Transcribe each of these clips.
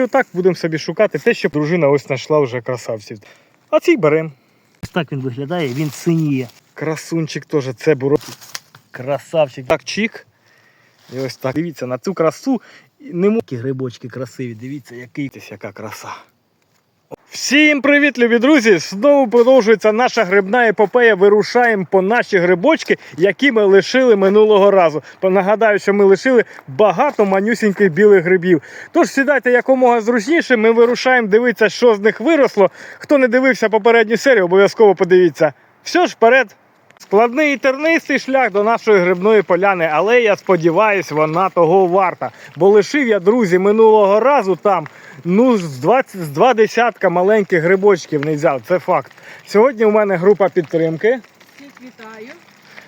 і отак будемо собі шукати те, що дружина ось знайшла вже красавців. А цей беремо. Ось так він виглядає, він синіє. Красунчик теж, це буро. Красавчик. Так, чик. І ось так. Дивіться, на цю красу не можу. Такі грибочки красиві, дивіться, який. Яка краса. Всім привіт, любі друзі! Знову продовжується наша грибна епопея. Вирушаємо по наші грибочки, які ми лишили минулого разу. Нагадаю, що ми лишили багато манюсіньких білих грибів. Тож сідайте якомога зручніше. Ми вирушаємо дивитися, що з них виросло. Хто не дивився попередню серію, обов'язково подивіться. Все ж вперед! Складний і тернистий шлях до нашої грибної поляни, але я сподіваюся, вона того варта. Бо лишив я, друзі, минулого разу там ну, з 20, з два десятка маленьких грибочків не взяв. Це факт. Сьогодні у мене група підтримки. Всіх вітаю.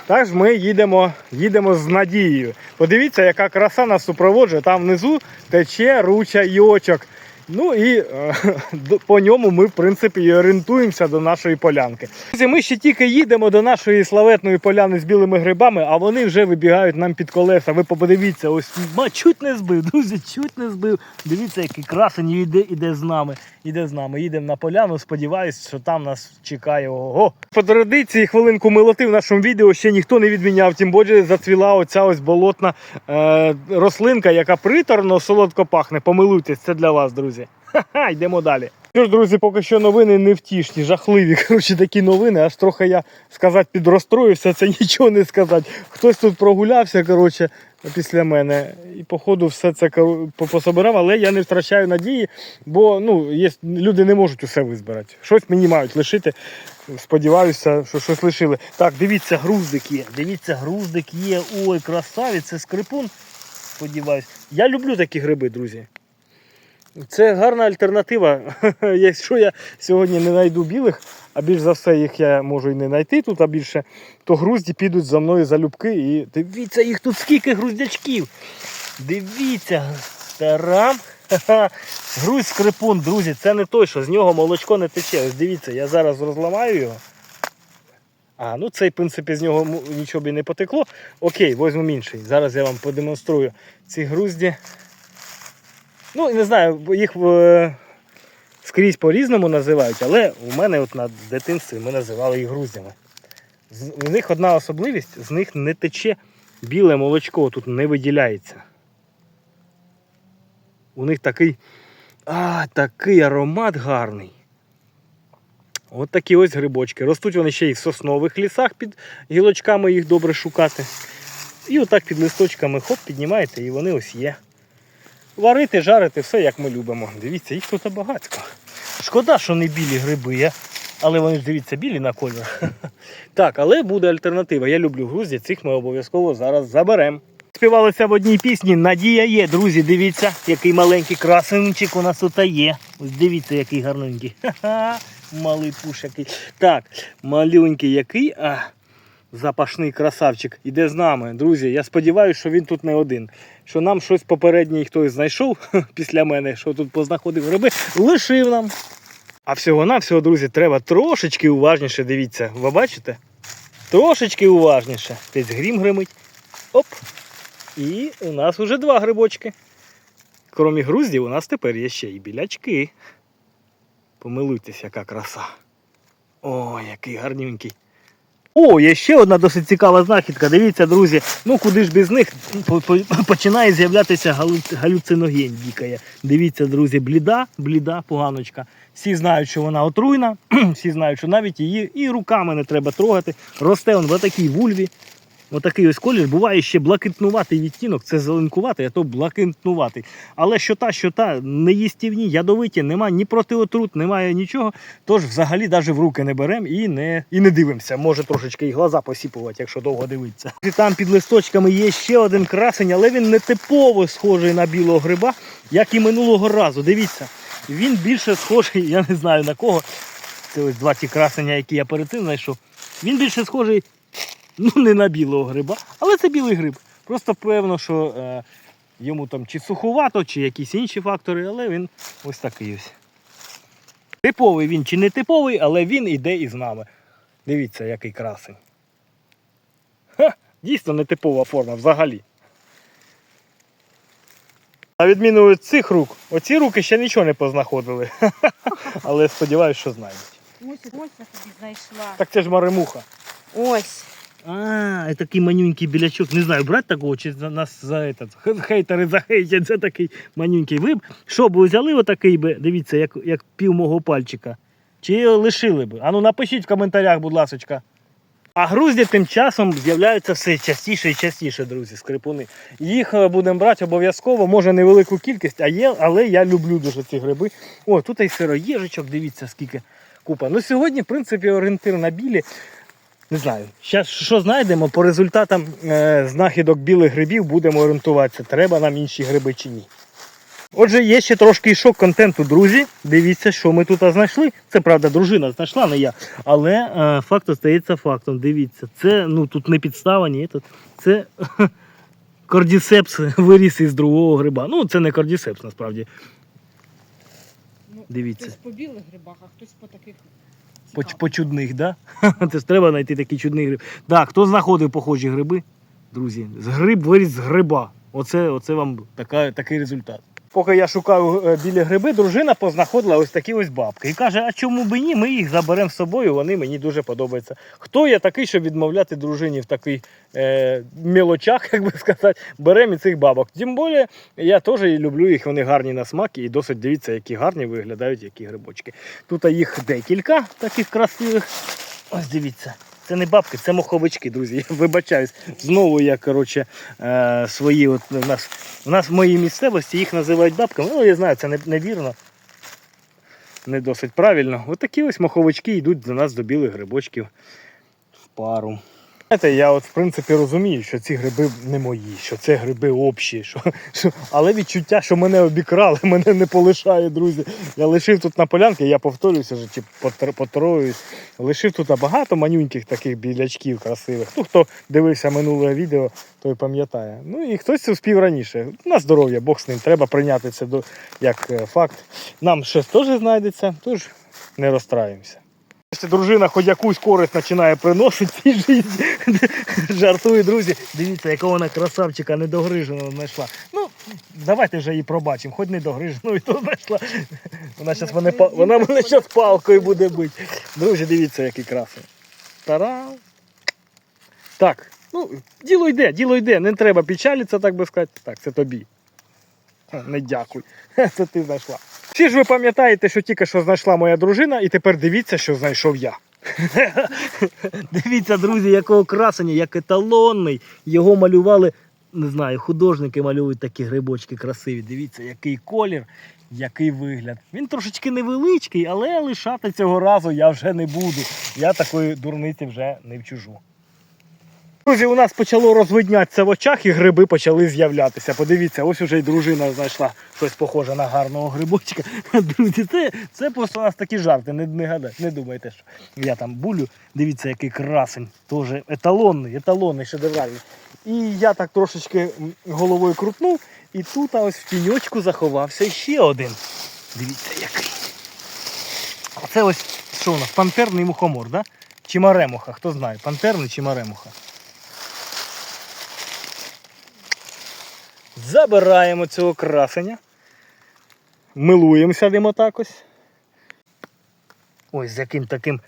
Тож ми їдемо, їдемо з надією. Подивіться, яка краса нас супроводжує. Там внизу тече ручайочок. Ну і е, по ньому ми, в принципі, і орієнтуємося до нашої полянки. Друзі, Ми ще тільки їдемо до нашої славетної поляни з білими грибами, а вони вже вибігають нам під колеса. Ви подивіться, ось Ма, чуть не збив, друзі, чуть не збив. Дивіться, який красень іде, іде з нами. Іде з нами. Їдемо на поляну. Сподіваюсь, що там нас чекає. Ого. По традиції хвилинку милоти в нашому відео ще ніхто не відміняв. Тим більше зацвіла оця ось болотна е, рослинка, яка приторно солодко пахне. Помилуйтесь, це для вас, друзі. Ха-ха, йдемо далі. Що ж, друзі, поки що новини невтішні, жахливі. Коротше, такі новини, аж трохи я сказати підрозстроївся, це нічого не сказати. Хтось тут прогулявся, коротше, після мене. І походу все це пособирав, але я не втрачаю надії, бо ну, є, люди не можуть усе визбирати. Щось мені мають лишити. Сподіваюся, що щось лишили. Так, дивіться, груздик є. Дивіться, груздик є. Ой, красавець, це скрипун. Сподіваюсь. Я люблю такі гриби, друзі. Це гарна альтернатива. Якщо я сьогодні не знайду білих, а більш за все їх я можу і не знайти тут, а більше, то грузді підуть за мною залюбки і Дивіться, їх тут скільки груздячків. Дивіться, тарам. Ха-ха. Скрипун, друзі, це не той, що з нього молочко не тече. Ось дивіться, я зараз розламаю його. А, ну цей, в принципі, з нього нічого б і не потекло. Окей, візьмемо інший. Зараз я вам продемонструю ці грузді. Ну, не знаю, їх е, скрізь по-різному називають, але у мене от на дитинстві ми називали їх груздями. У них одна особливість, з них не тече біле молочко, тут не виділяється. У них такий, а, такий аромат гарний. От такі ось грибочки. Ростуть вони ще й в соснових лісах під гілочками, їх добре шукати. І отак під листочками хоп, піднімаєте, і вони ось є. Варити, жарити, все як ми любимо. Дивіться, їх тут багатько. Шкода, що не білі гриби, я. але вони ж дивіться, білі на колір. Так, але буде альтернатива. Я люблю грузді, цих ми обов'язково зараз заберемо. Співалися в одній пісні Надія є, друзі, дивіться, який маленький красунчик у нас тут є. Ось дивіться, який гарненький. Ха-ха, малий пуш який. Так, маленький який, а запашний красавчик іде з нами. Друзі, я сподіваюся, що він тут не один. Що нам щось попереднє хтось знайшов після мене, що тут познаходив гриби, лишив нам. А всього-навсього, друзі, треба трошечки уважніше дивіться. Ви бачите? Трошечки уважніше. Десь грім гримить. Оп. І у нас вже два грибочки. Крім груздів, у нас тепер є ще і білячки. Помилуйтесь, яка краса. О, який гарненький. О, є ще одна досить цікава знахідка. Дивіться, друзі. Ну куди ж без них По- по- починає з'являтися галю- галюциноген дікає. Дивіться, друзі, бліда, бліда поганочка. Всі знають, що вона отруйна, всі знають, що навіть її і руками не треба трогати. Росте он в такій вульві. Отакий ось колір. Буває ще блакитнуватий відтінок, це зеленкуватий, а то блакитнуватий. Але що та, що та, неїстівні, ядовиті, нема ні протиотрут, немає нічого. Тож взагалі навіть в руки не беремо і не, і не дивимося. Може трошечки і глаза посіпувати, якщо довго дивитися. І там під листочками є ще один красень, але він не типово схожий на білого гриба, як і минулого разу. Дивіться. Він більше схожий, я не знаю на кого. Це ось два ті красення, які я перед тим знайшов. Він більше схожий ну, не на білого гриба, але це білий гриб. Просто певно, що е, йому там чи суховато, чи якісь інші фактори, але він ось такий ось. Типовий він чи не типовий, але він іде із нами. Дивіться, який красень. Ха, дійсно нетипова форма взагалі. На відміну від цих рук, оці руки ще нічого не познаходили. Але сподіваюся, що знайдуть. Ось, ось я тобі знайшла. Так це ж маремуха. Ось. А, такий манюнький білячок. Не знаю, брати такого, чи за нас за этот, хейтери захейтять, це такий манюнький. Ви б що б взяли отакий би, дивіться, як, як пів мого пальчика. Чи лишили би? Ану напишіть в коментарях, будь ласочка. А грузді тим часом з'являються все частіше і частіше, друзі, скрипуни. Їх е, будемо брати обов'язково, може невелику кількість, а є, але я люблю дуже ці гриби. О, тут і сироїжечок, дивіться, скільки купа. Ну сьогодні, в принципі, орієнтир на білі. Не знаю. Зараз що знайдемо, по результатам е, знахідок білих грибів будемо орієнтуватися, треба нам інші гриби чи ні. Отже, є ще трошки шок контенту, друзі. Дивіться, що ми тут знайшли. Це правда, дружина знайшла, не я. Але е, факт остається фактом. Дивіться, це ну тут не підстава, ні. Тут, це кордісепс виріс із другого гриба. Ну, це не кордісепс насправді. Ну, Дивіться. Хтось по білих грибах, а хтось по таких. По, по чудних, да? Це ж треба знайти такі чудні гриб. Так, хто знаходив похожі гриби? Друзі, з гриб виріс з гриба. Оце, оце вам така, такий результат. Поки я шукав е, білі гриби, дружина познаходила ось такі ось бабки. І каже, а чому б ні? Ми їх заберемо з собою, вони мені дуже подобаються. Хто я такий, щоб відмовляти дружині в таких е, мілочах, як би сказати, беремо і цих бабок. Тим більше, я теж люблю їх, вони гарні на смак і досить дивіться, які гарні виглядають, які грибочки. Тут їх декілька таких красивих. Ось дивіться. Це не бабки, це моховички, друзі. Я вибачаюсь. Знову я, коротше, е, свої, от в нас, у нас в моїй місцевості їх називають бабками. Ну, я знаю, це не, невірно. Не досить правильно. От ось моховички йдуть до нас до білих грибочків в пару. Знаєте, я от в принципі розумію, що ці гриби не мої, що це гриби общі. Що, що... Але відчуття, що мене обікрали, мене не полишає, друзі. Я лишив тут на полянки, я повторююся чи потр- потроюсь. Лишив тут багато манюньких таких білячків красивих. Ну, хто дивився минуле відео, той пам'ятає. Ну і хтось це успів раніше. На здоров'я, Бог з ним. Треба прийняти це як е, факт. Нам щось теж знайдеться, тож не розстраємося. Якщо дружина хоч якусь користь починає приносити цій друзі. Дивіться, якого вона красавчика недогриженого знайшла. Ну, давайте вже її пробачимо, хоч недогрижену і то знайшла. Вона зараз мене, вона мене зараз палкою буде бити. Друзі, дивіться, який красивий. Тарам. Так, ну, діло йде, діло йде. Не треба печалитися, так би сказати. Так, це тобі. Не дякуй. Це ти знайшла. Всі ж ви пам'ятаєте, що тільки що знайшла моя дружина, і тепер дивіться, що знайшов я. Дивіться, друзі, якого красення, як еталонний. Його малювали, не знаю, художники малюють такі грибочки красиві. Дивіться, який колір, який вигляд. Він трошечки невеличкий, але лишати цього разу я вже не буду. Я такої дурниці вже не вчужу. Друзі, у нас почало розвиднятися в очах і гриби почали з'являтися. Подивіться, ось уже й дружина знайшла щось похоже на гарного грибочка. Друзі, це, це просто у нас такі жарти. Не, не, гадай, не думайте, що я там булю. Дивіться, який красень. Тоже еталонний, еталонний, шедевральний. І я так трошечки головою крутнув, і тут ось в тіньочку заховався ще один. Дивіться, який. Це ось що у нас? Пантерний мухомор, да? Чи маремуха? Хто знає, пантерний чи маремуха? Забираємо цього красення. Милуємося ним отак ось. Ой, з яким таким.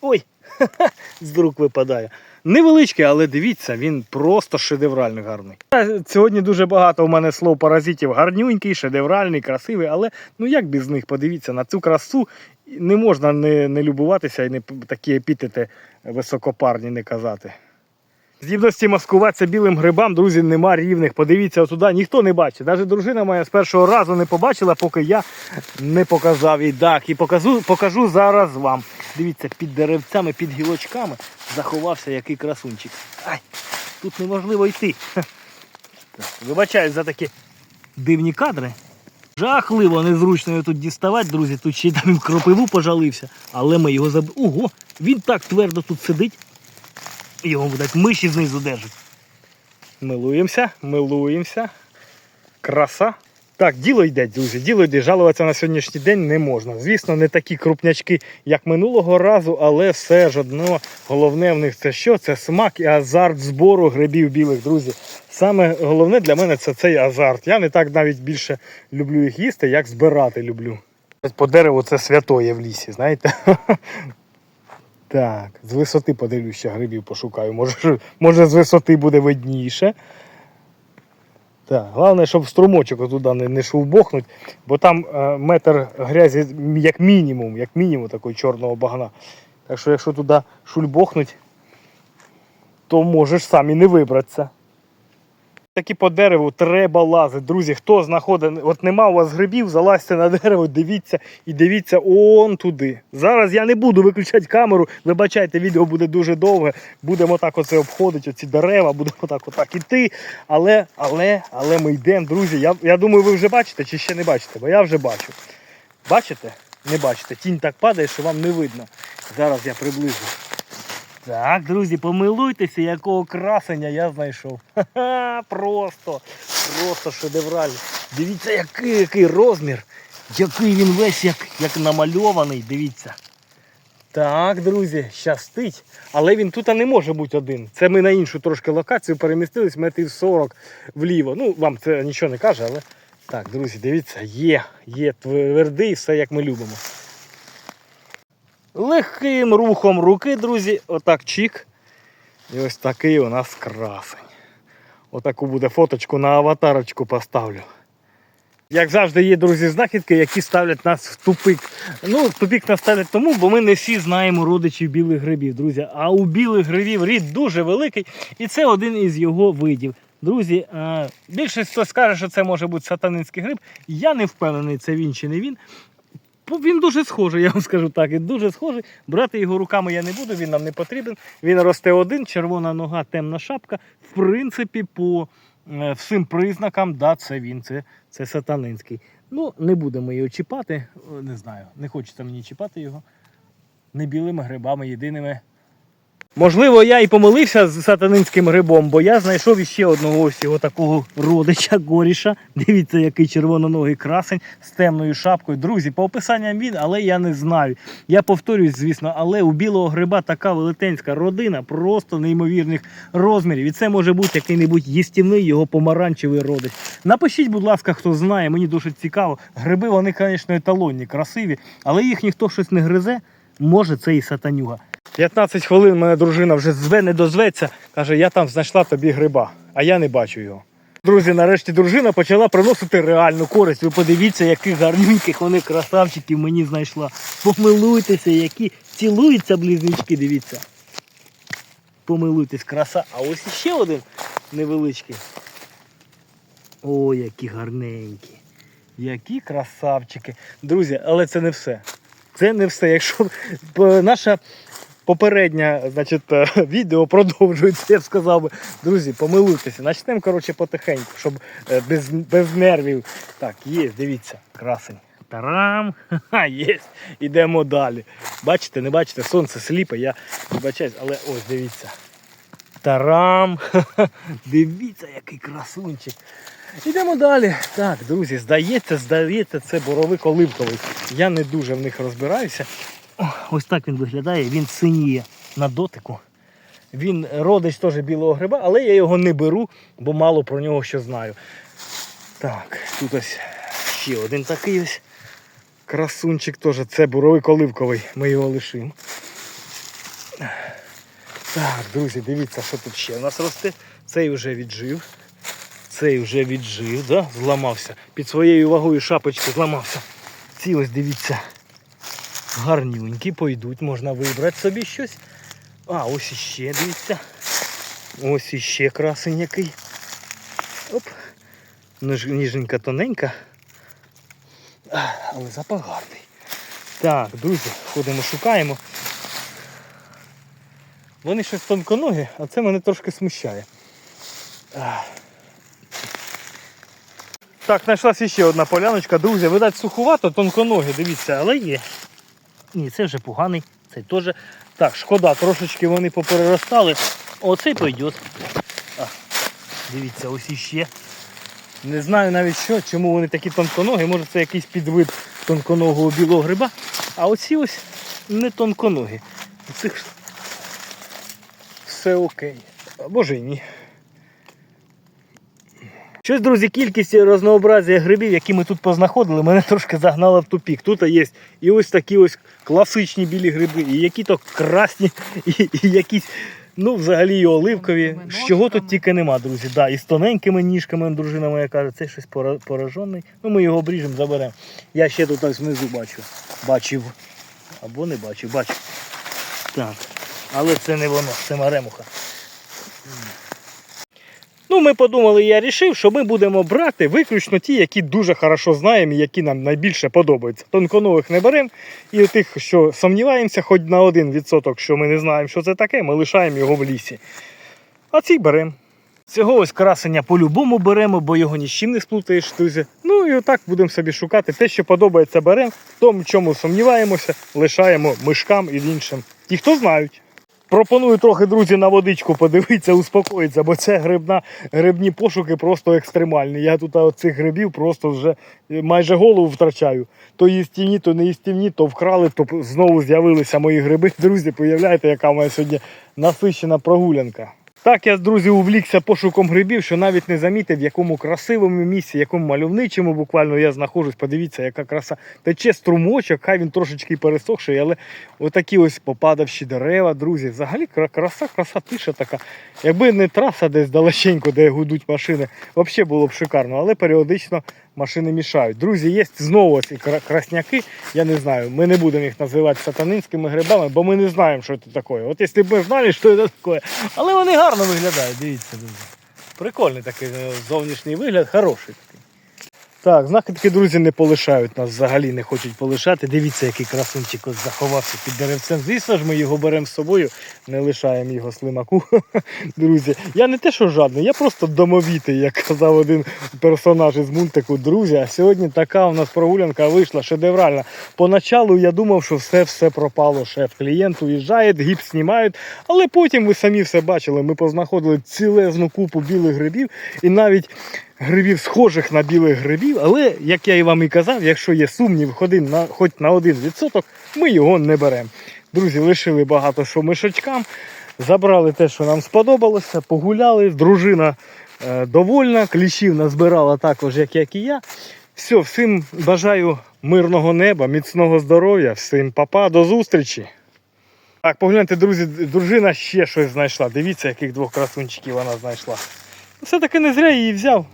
Ой! з рук випадає. Невеличкий, але дивіться, він просто шедеврально гарний. Сьогодні дуже багато у мене слов паразитів. Гарнюнький, шедевральний, красивий, але ну як без них подивіться на цю красу не можна не, не любуватися і не такі епітети високопарні не казати. Здібності маскуватися білим грибам, друзі, нема рівних. Подивіться отуди, ніхто не бачить. Навіть дружина моя з першого разу не побачила, поки я не показав їй. Так, і покажу, покажу зараз вам. Дивіться, під деревцями, під гілочками заховався який красунчик. Ай, тут неможливо йти. Вибачаюсь за такі Дивні кадри. Жахливо, незручно його тут діставати, друзі. Тут ще й там кропиву пожалився, але ми його заб... Ого! Він так твердо тут сидить. Його будуть миші знизу держать. Милуємося, милуємося. Краса. Так, діло йде, друзі, діло йде. Жалуватися на сьогоднішній день не можна. Звісно, не такі крупнячки, як минулого разу, але все ж одно головне в них це що? Це смак і азарт збору грибів білих, друзі. Саме головне для мене це цей азарт. Я не так навіть більше люблю їх їсти, як збирати люблю. По дереву це святоє в лісі, знаєте? Так, з висоти подивлюся, грибів пошукаю. Може, може з висоти буде видніше. Так, головне, щоб струмочок туди не, не шовбохнуть, бо там е, метр грязі як мінімум, як мінімум такого чорного багна. Так що якщо туди шульбохнуть, то можеш сам і не вибратися. Такі по дереву треба лазити. Друзі, хто знаходить, от нема у вас грибів, залазьте на дерево, дивіться і дивіться он туди. Зараз я не буду виключати камеру. Вибачайте, відео буде дуже довге. Будемо так оце обходити, оці дерева, будемо так отак іти. Але, але, але ми йдемо, друзі. Я, я думаю, ви вже бачите чи ще не бачите, бо я вже бачу. Бачите? Не бачите. Тінь так падає, що вам не видно. Зараз я приближу. Так, друзі, помилуйтеся, якого красення я знайшов. Ха-ха, просто, просто шедеврально. Дивіться, який, який розмір. Який він весь як, як намальований, дивіться. Так, друзі, щастить. Але він тут не може бути один. Це ми на іншу трошки локацію перемістились метрів 40 вліво. Ну, вам це нічого не каже, але. Так, друзі, дивіться, є, є твердий, все як ми любимо. Легким рухом руки, друзі, отак чик. І ось такий у нас красень. Отаку буде фоточку на аватарочку поставлю. Як завжди, є, друзі, знахідки, які ставлять нас в тупик. Ну, тупик нас ставлять тому, бо ми не всі знаємо родичів білих грибів, друзі. А у білих грибів рід дуже великий, і це один із його видів. Друзі, е, більшість хто скаже, що це може бути сатанинський гриб. Я не впевнений, це він чи не він. Бо Він дуже схожий, я вам скажу так. Він дуже схожий. Брати його руками я не буду, він нам не потрібен. Він росте один, червона нога, темна шапка. В принципі, по е, всім признакам, да, це він, це, це сатанинський. Ну, не будемо його чіпати. Не знаю, не хочеться мені чіпати його. Не білими грибами, єдиними. Можливо, я і помилився з сатанинським грибом, бо я знайшов іще одного ось його такого родича горіша. Дивіться, який червононогий красень з темною шапкою. Друзі, по описанням він, але я не знаю. Я повторюсь, звісно, але у білого гриба така велетенська родина, просто неймовірних розмірів. І це може бути який-небудь їстівний його помаранчевий родич. Напишіть, будь ласка, хто знає, мені дуже цікаво. Гриби, вони, звісно, еталонні, красиві, але їх ніхто щось не гризе, може це і сатанюга. 15 хвилин мене дружина вже зве, не дозветься. Каже, я там знайшла тобі гриба, а я не бачу його. Друзі, нарешті дружина почала приносити реальну користь. Ви подивіться, яких гарненьких вони красавчиків мені знайшла. Помилуйтеся, які цілуються близнючки, дивіться. Помилуйтесь, краса. А ось іще один невеличкий. О, які гарненькі. Які красавчики. Друзі, але це не все. Це не все. Якщо наша попереднє значить, е, відео продовжується, я б сказав би. Друзі, помилуйтеся. Начнемо, коротше, потихеньку, щоб е, без, без нервів. Так, є, дивіться, красень. Тарам! Ха, є. Ідемо далі. Бачите, не бачите, сонце сліпе, я вибачаюсь, але ось дивіться. Тарам! Ха-ха. Дивіться, який красунчик. Ідемо далі. Так, друзі, здається, здається, це боровик оливковий. Я не дуже в них розбираюся. Ось так він виглядає, він синіє на дотику. Він родич теж білого гриба, але я його не беру, бо мало про нього що знаю. Так, тут ось ще один такий ось красунчик теж. Це боровик оливковий. Ми його лишимо. Так, друзі, дивіться, що тут ще у нас росте. Цей вже віджив. Цей вже віджив, да? зламався. Під своєю вагою шапочки зламався. Ці ось дивіться. Гарнюнькі, пойдуть, можна вибрати собі щось. А, ось іще, дивіться. Ось іще красень який. Оп. Ніженька тоненька. Але запах гарний. Так, друзі, ходимо, шукаємо. Вони щось тонконогі, а це мене трошки смущає. Так, знайшлася ще одна поляночка. Друзі, видать, сухувато, тонконогі, дивіться, але є. Ні, це вже поганий, цей теж. Так, шкода, трошечки вони попереростали. Оцей пойде. А, дивіться, ось іще. Не знаю навіть що, чому вони такі тонконогі. Може це якийсь підвид тонконогого білого гриба. А оці ось не тонконогі. Цих все окей. А може і ні. Щось, друзі, кількість і грибів, які ми тут познаходили, мене трошки загнало в тупік. Тут є і ось такі ось класичні білі гриби, і які то красні, і, і якісь, ну, взагалі і оливкові. З чого тут тільки нема, друзі. Да, і з тоненькими ніжками, дружина моя каже, це щось пора- поражений. Ну, ми його обріжемо, заберемо. Я ще тут ось внизу бачу. Бачив. Або не бачив, бачив. Так. Але це не воно, це маремуха. Ну, ми подумали, я вирішив, що ми будемо брати виключно ті, які дуже хорошо знаємо і які нам найбільше подобаються. Тонконових не беремо. І тих, що сумніваємося, хоч на один відсоток, що ми не знаємо, що це таке, ми лишаємо його в лісі. А ці беремо. Цього ось красення по-любому беремо, бо його ні з чим не сплутаєш, друзі. Ну і отак будемо собі шукати. Те, що подобається, беремо. В тому, чому сумніваємося, лишаємо мишкам і іншим. Ті, хто знають. Пропоную трохи, друзі, на водичку подивитися, успокоїтися, бо це грибна, грибні пошуки просто екстремальні. Я тут оцих грибів просто вже е, майже голову втрачаю. То їстівні, то не їстівні, то вкрали, то знову з'явилися мої гриби. Друзі, появляєте, яка в мене сьогодні насищена прогулянка. Так я, друзі, увлікся пошуком грибів, що навіть не замітив, в якому красивому місці, якому мальовничому буквально я знаходжусь. Подивіться, яка краса. Тече струмочок, хай він трошечки пересохший, але отакі ось попадавші дерева, друзі. Взагалі краса, краса, тиша така. Якби не траса десь далеченько, де гудуть машини, взагалі було б шикарно, але періодично машини мішають. Друзі, є знову ці кра- красняки. Я не знаю, ми не будемо їх називати сатанинськими грибами, бо ми не знаємо, що це таке. От якщо б ми знали, що це таке. Але вони гарно виглядають, дивіться, друзі. Прикольний такий е, зовнішній вигляд, хороший. Так, знахідки, друзі, не полишають нас взагалі, не хочуть полишати. Дивіться, який красунчик ось заховався під деревцем. Звісно ж, ми його беремо з собою, не лишаємо його слимаку. Друзі, я не те, що жадний, я просто домовітий, як казав один персонаж із мультику. Друзі, а сьогодні така у нас прогулянка вийшла шедевральна. Поначалу я думав, що все-все пропало. Шеф клієнт уїжджає, гіпс знімають, але потім ви самі все бачили. Ми познаходили цілезну купу білих грибів і навіть грибів, схожих на білих грибів. Але, як я і вам і казав, якщо є сумнів, ходи на, хоч на один відсоток, ми його не беремо. Друзі, лишили багато що мишочкам. Забрали те, що нам сподобалося, погуляли. Дружина е, довольна, кліщів назбирала також, як, як і я. Все, всім бажаю мирного неба, міцного здоров'я, всім папа, до зустрічі. Так, погляньте, друзі, дружина ще щось знайшла. Дивіться, яких двох красунчиків вона знайшла. Все-таки не зря її взяв.